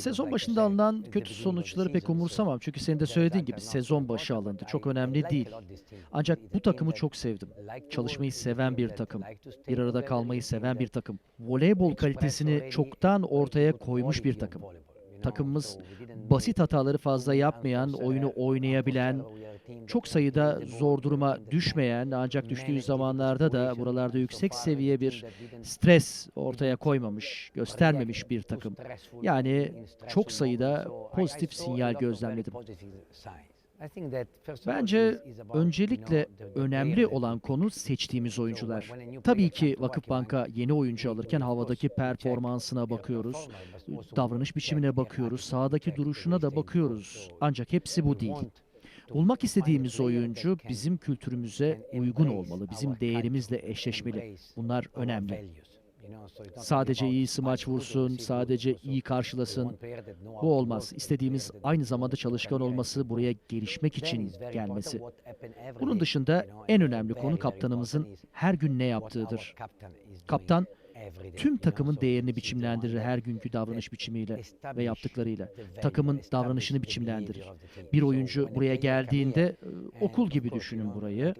Sezon başında alınan kötü sonuçları pek umursamam. Çünkü senin de söylediğin gibi sezon başı alındı. Çok önemli değil. Ancak bu takımı çok sevdim. Çalışmayı seven bir takım. Bir arada kalmayı seven bir takım. Voleybol kalitesini çoktan ortaya koymuş bir takım. Takımımız basit hataları fazla yapmayan, oyunu oynayabilen, çok sayıda zor duruma düşmeyen ancak düştüğü zamanlarda da buralarda yüksek seviye bir stres ortaya koymamış, göstermemiş bir takım. Yani çok sayıda pozitif sinyal gözlemledim. Bence öncelikle önemli olan konu seçtiğimiz oyuncular. Tabii ki Vakıfbank'a yeni oyuncu alırken havadaki performansına bakıyoruz, davranış biçimine bakıyoruz, sahadaki duruşuna da bakıyoruz. Ancak hepsi bu değil. Bulmak istediğimiz oyuncu bizim kültürümüze uygun olmalı, bizim değerimizle eşleşmeli. Bunlar önemli. Sadece iyi smaç vursun, sadece iyi karşılasın. Bu olmaz. İstediğimiz aynı zamanda çalışkan olması, buraya gelişmek için gelmesi. Bunun dışında en önemli konu kaptanımızın her gün ne yaptığıdır. Kaptan tüm takımın değerini biçimlendirir her günkü davranış biçimiyle ve yaptıklarıyla. Takımın davranışını biçimlendirir. Bir oyuncu buraya geldiğinde e, okul gibi düşünün burayı.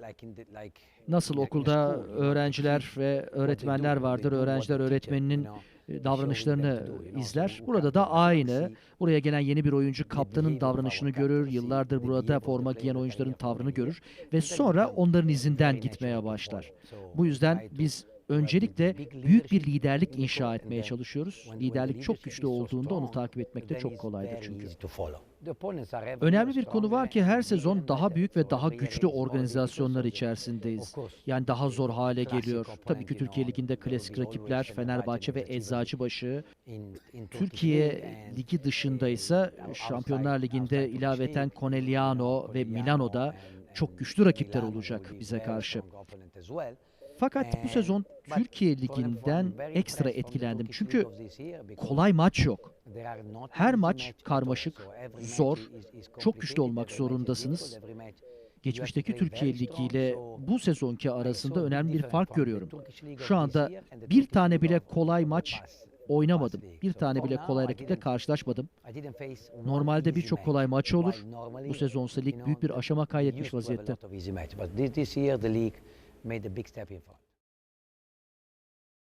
Nasıl okulda öğrenciler ve öğretmenler vardır. Öğrenciler öğretmeninin e, davranışlarını izler. Burada da aynı. Buraya gelen yeni bir oyuncu kaptanın davranışını görür. Yıllardır burada forma giyen oyuncuların tavrını görür ve sonra onların izinden gitmeye başlar. Bu yüzden biz öncelikle büyük bir liderlik inşa etmeye çalışıyoruz. Liderlik çok güçlü olduğunda onu takip etmek de çok kolaydır çünkü. Önemli bir konu var ki her sezon daha büyük ve daha güçlü organizasyonlar içerisindeyiz. Yani daha zor hale geliyor. Tabii ki Türkiye Ligi'nde klasik rakipler Fenerbahçe ve Eczacıbaşı. Türkiye Ligi dışında ise Şampiyonlar Ligi'nde ilaveten Conegliano ve Milano'da çok güçlü rakipler olacak bize karşı. Fakat bu sezon Türkiye Ligi'nden ekstra etkilendim. Çünkü kolay maç yok. Her maç karmaşık, zor, çok güçlü olmak zorundasınız. Geçmişteki Türkiye Ligi ile bu sezonki arasında önemli bir fark görüyorum. Şu anda bir tane bile kolay maç oynamadım. Bir tane bile kolay rakiple karşılaşmadım. Normalde birçok kolay maç olur. Bu sezonsa lig büyük bir aşama kaydetmiş vaziyette. made a big step in front.